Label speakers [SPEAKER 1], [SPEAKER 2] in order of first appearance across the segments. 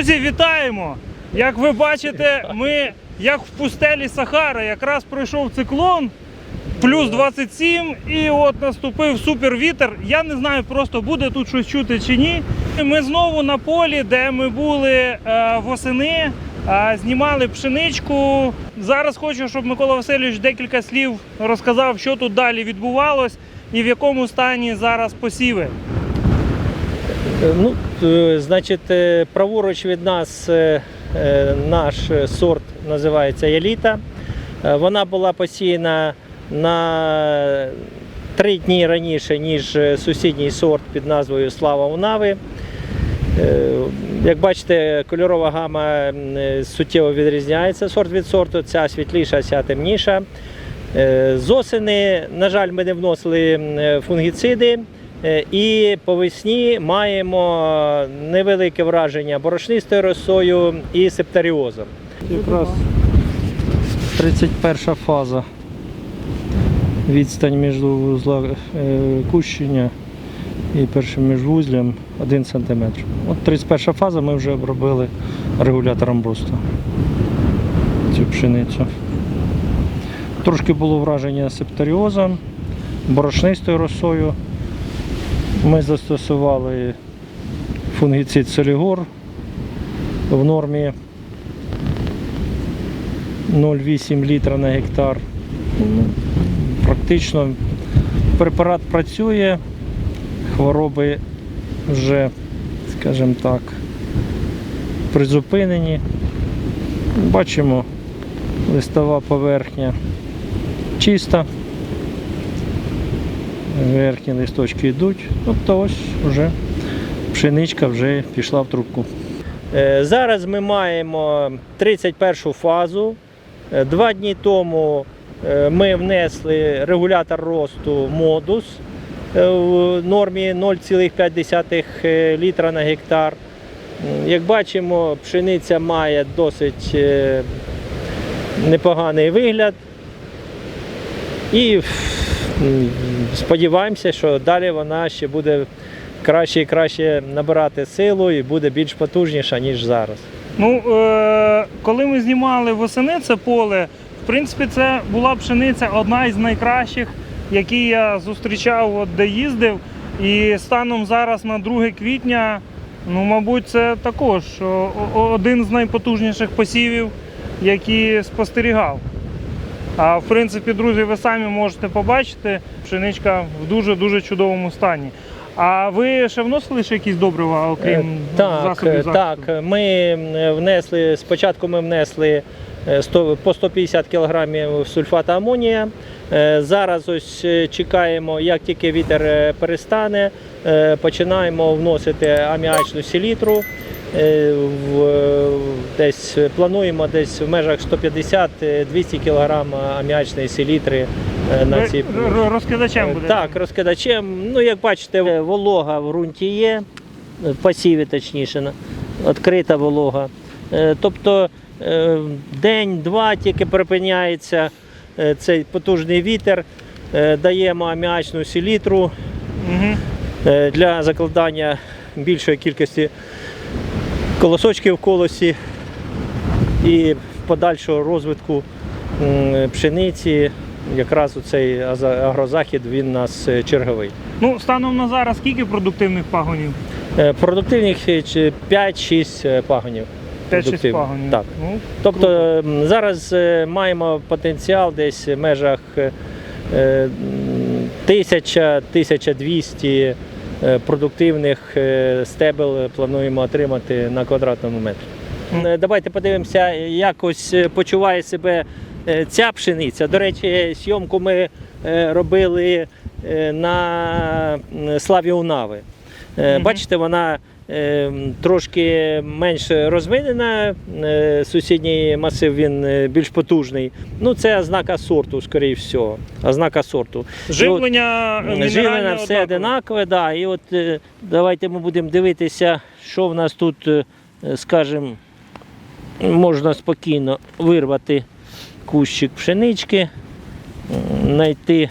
[SPEAKER 1] Друзі, вітаємо! Як ви бачите, ми як в пустелі Сахара, якраз пройшов циклон, плюс 27, і от наступив супервітер. Я не знаю, просто буде тут щось чути чи ні. Ми знову на полі, де ми були е, восени, е, знімали пшеничку. Зараз хочу, щоб Микола Васильович декілька слів розказав, що тут далі відбувалось і в якому стані зараз посіви.
[SPEAKER 2] Е, Ну, е, значить, е, праворуч від нас наш сорт називається Еліта. Вона була посіяна на три дні раніше, ніж сусідній сорт під назвою Слава Унави. Як бачите, кольорова гама суттєво відрізняється сорт від сорту. Ця світліша, ця темніша. З осени, на жаль, ми не вносили фунгіциди. Е, І по весні маємо невелике враження борошнистою росою і септаріозом.
[SPEAKER 1] Якраз 31 фаза. Відстань між вузла е, кущення і першим міжвузлям 1 см. От 31 фаза ми вже обробили регулятором росту цю пшеницю. Трошки було враження септаріозом, борошнистою росою. Ми застосували фунгіцид Солігор в нормі 0,8 літра на гектар. Практично препарат працює, хвороби вже, скажімо так, призупинені. Бачимо, листова поверхня чиста. Верхні листочки йдуть. Тобто ось вже пшеничка вже пішла в трубку.
[SPEAKER 2] Е, Зараз ми маємо 31 фазу. Е, Два дні тому е, ми внесли регулятор росту модус в нормі 0,5 е, літра на гектар. Як бачимо, пшениця має досить непоганий вигляд. І сподіваємося, що далі вона ще буде краще і краще набирати силу і буде більш потужніша, ніж зараз.
[SPEAKER 1] Ну, е, коли ми знімали восени це поле, в принципі, це була пшениця одна із найкращих, які я зустрічав, от, де їздив. І станом зараз на 2 квітня, ну, мабуть, це також один з найпотужніших посівів, які спостерігав. А в принципі, друзі, ви самі можете побачити, пшеничка в дуже-дуже чудовому стані. А ви ще вносили ще якісь добрива, окрім
[SPEAKER 2] Е, Так,
[SPEAKER 1] засобів
[SPEAKER 2] е,
[SPEAKER 1] захисту?
[SPEAKER 2] так. Ми е, внесли, спочатку ми внесли е, 100 по 150 кг сульфата амонія. Зараз ось чекаємо, як тільки вітер перестане, починаємо вносити аміачну селітру. В- Десь плануємо десь в межах 150-200 кг аміачної селітри е, на ці
[SPEAKER 1] розкидачем буде.
[SPEAKER 2] так, розкидачем. Ну, як бачите, е, волога в ґрунті є, в пасіві точніше, відкрита волога. Е, Тобто е, день-два тільки припиняється е, цей потужний вітер, е, даємо аміачну селітру
[SPEAKER 1] Угу.
[SPEAKER 2] е, для закладання більшої кількості колосочків в колосі і подальшого розвитку пшениці. Якраз цей агрозахід він у нас е, черговий.
[SPEAKER 1] Ну, станом на зараз скільки продуктивних пагонів?
[SPEAKER 2] Е, Продуктивних е, 5-6 е, пагонів.
[SPEAKER 1] 5-6
[SPEAKER 2] Продуктивних,
[SPEAKER 1] пагонів.
[SPEAKER 2] Так.
[SPEAKER 1] Ну,
[SPEAKER 2] Тобто м, зараз маємо потенціал десь в межах е, е, м, 1000-1200 е, продуктивних стебел плануємо отримати на квадратному метрі. Е, Давайте подивимося, як ось е, почуває себе е, ця пшениця. До речі, зйомку ми робили на славі Унави. Бачите, вона трошки менш розвинена. Сусідній масив він більш потужний. Ну, це ознака сорту, скоріше всього. Ознака сорту.
[SPEAKER 1] живлення,
[SPEAKER 2] І от, Живлення все
[SPEAKER 1] однакове.
[SPEAKER 2] да. І от давайте ми будемо дивитися, що в нас тут, скажімо, можна спокійно вирвати кущик пшенички, знайти,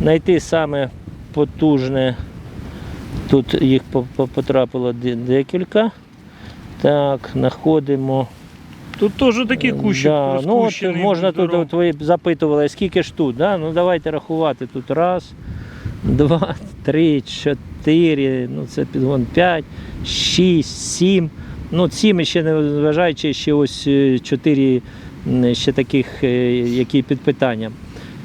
[SPEAKER 2] знайти саме потужне. Тут їх по- по- потрапило декілька. Так, знаходимо.
[SPEAKER 1] Тут теж такі кущі
[SPEAKER 2] Да, ну, от можна тут, от ви запитували, скільки ж тут, да? ну давайте рахувати тут раз, два, три, чотири, ну це підгон п'ять, шість, сім. Ну, сім ще не вважаючи, ще ось е, чотири ще таких, е, які під питанням.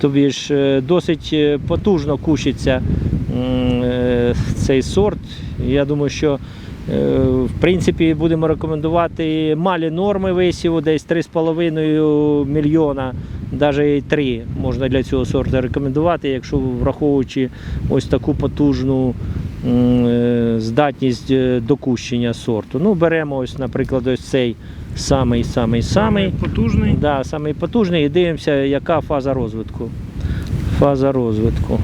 [SPEAKER 2] Тобі ж е, досить потужно кущиться цей сорт. Я думаю, що В принципі, будемо рекомендувати малі норми висіву, десь 3,5 мільйона, навіть і 3 можна для цього сорту рекомендувати, якщо враховуючи ось таку потужну здатність е, докущення сорту. Ну, беремо ось, наприклад, ось цей самий самий самий.
[SPEAKER 1] потужний.
[SPEAKER 2] Да, самий потужний і дивимося, яка фаза розвитку. Фаза розвитку.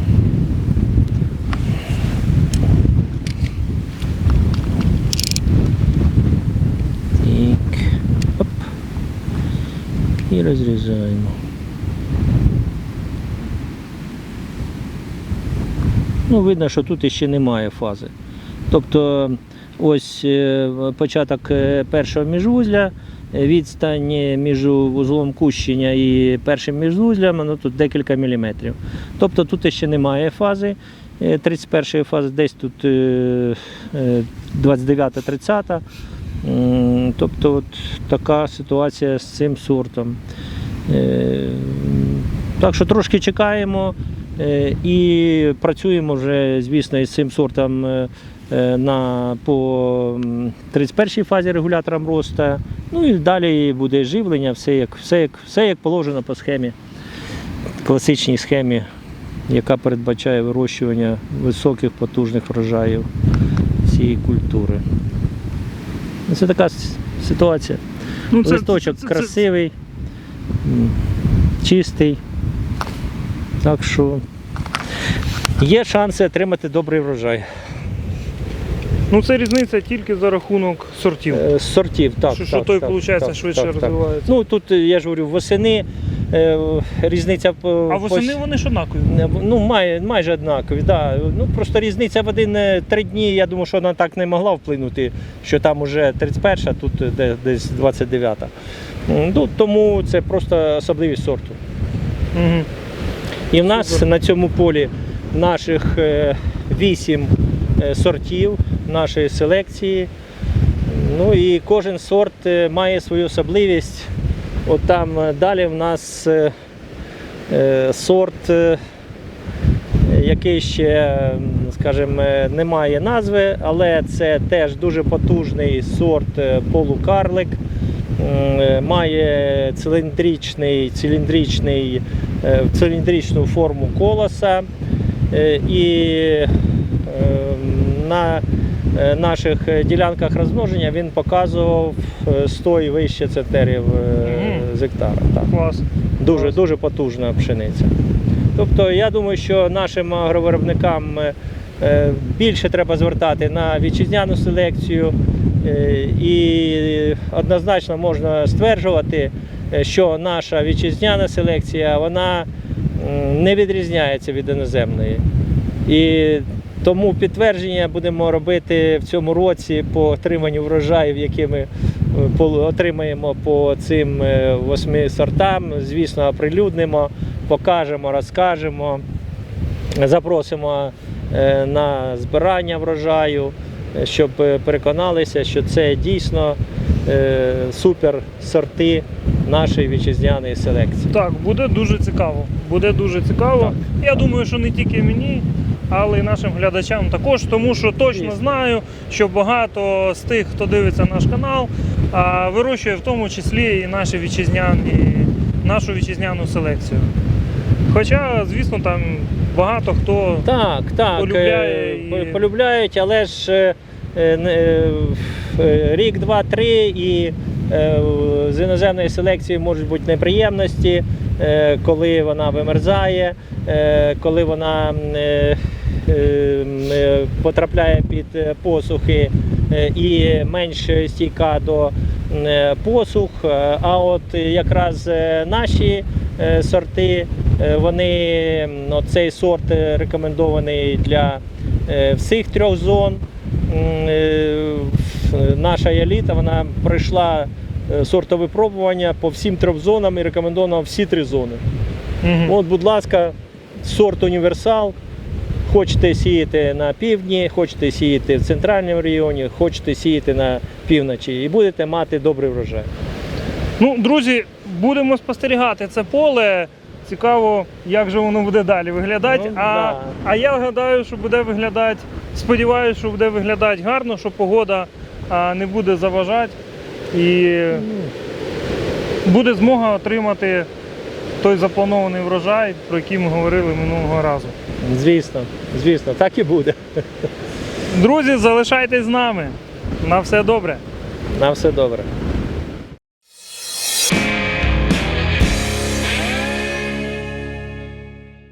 [SPEAKER 2] Так. Оп. І розрізаємо. Ну, видно, що тут ще немає фази. Тобто ось е, початок е, першого міжвузля, е, відстань між вузлом кущення і першим міжвузлям, ну тут декілька міліметрів. Тобто тут ще немає фази. е, 31 фази, десь тут е, е, 29-30. Тобто от така ситуація з цим сортом. Так що трошки чекаємо і працюємо вже, звісно, із цим сортом е, е, на, по м, 31 фазі регулятором росту. Ну і далі буде живлення, все як, все як, все як положено по схемі, класичній схемі, яка передбачає вирощування високих потужних врожаїв цієї культури. Ну, Це така ситуація.
[SPEAKER 1] Ну,
[SPEAKER 2] Листочок
[SPEAKER 1] це- це-
[SPEAKER 2] красивий, чистий. Так що є шанси отримати добрий врожай.
[SPEAKER 1] Ну це різниця тільки за рахунок сортів.
[SPEAKER 2] Е, сортів, так.
[SPEAKER 1] що,
[SPEAKER 2] так,
[SPEAKER 1] що той,
[SPEAKER 2] так,
[SPEAKER 1] виходить,
[SPEAKER 2] так,
[SPEAKER 1] швидше
[SPEAKER 2] так, так.
[SPEAKER 1] розвивається.
[SPEAKER 2] Ну тут е, я ж говорю, восени е, різниця по.
[SPEAKER 1] а восени вони ж однакові.
[SPEAKER 2] Ну, май, майже однакові, да. Ну просто різниця в один-три дні, я думаю, що вона так не могла вплинути, що там уже 31, а тут де- десь 29. М, Ну, тому це просто особливість сорту.
[SPEAKER 1] Угу.
[SPEAKER 2] І в нас на цьому полі наших е, вісім е, сортів нашої селекції. Ну і кожен сорт е, має свою особливість. От там далі в нас сорт, який ще, скажімо, не має назви, але це теж дуже потужний сорт полукарлик. Е, Має циліндричний, циліндричний, е, циліндричну форму колоса. Е, І е, на наших ділянках розмноження він показував е, 100 і вище центерів з гектара. Так.
[SPEAKER 1] Клас.
[SPEAKER 2] Дуже,
[SPEAKER 1] Клас.
[SPEAKER 2] дуже потужна пшениця. Тобто я думаю, що нашим агровиробникам більше треба звертати на вітчизняну селекцію, е, і однозначно можна стверджувати, е, що наша вітчизняна селекція вона не відрізняється від іноземної. І тому підтвердження будемо робити в цьому році по отриманню врожаїв, які ми е, отримаємо по цим е, восьми сортам. Звісно, оприлюднимо, покажемо, розкажемо, запросимо е, на збирання врожаю, е, щоб е, переконалися, що це дійсно е, супер сорти нашої вітчизняної селекції.
[SPEAKER 1] Так, буде дуже цікаво. Буде дуже цікаво. Я думаю, що не тільки мені, але й нашим глядачам також, тому що точно знаю, що багато з тих, хто дивиться наш канал, вирощує в тому числі і наші вітчизняні, нашу вітчизняну селекцію. Хоча, звісно, там багато хто
[SPEAKER 2] Так, так.
[SPEAKER 1] Полюбляє
[SPEAKER 2] е,
[SPEAKER 1] і-
[SPEAKER 2] полюбляють, але ж е, е, рік, два, три і з іноземної селекції можуть бути неприємності, коли вона вимерзає, коли вона потрапляє під посухи і менш стійка до посух. А от якраз наші сорти, вони ну, цей сорт е, рекомендований для е, всіх трьох зон. Е, Е, Наша еліта вона пройшла е, сортовипробування по всім трьом зонам і рекомендовано всі три зони.
[SPEAKER 1] Мгм.
[SPEAKER 2] От, будь ласка, сорт універсал. Хочете сіяти на півдні, хочете сіяти в центральному регіоні, хочете сіяти на півночі і будете мати добрий врожай.
[SPEAKER 1] Ну, друзі, будемо спостерігати це поле. Цікаво, як же воно буде далі виглядати.
[SPEAKER 2] Ну,
[SPEAKER 1] а,
[SPEAKER 2] да.
[SPEAKER 1] а я гадаю, що буде виглядати, сподіваюся, що буде виглядати гарно, що погода а, не буде заважати і буде змога отримати той запланований врожай, про який ми говорили минулого разу.
[SPEAKER 2] Звісно, звісно, так і буде.
[SPEAKER 1] Друзі, залишайтесь з нами. На все добре.
[SPEAKER 2] На все добре.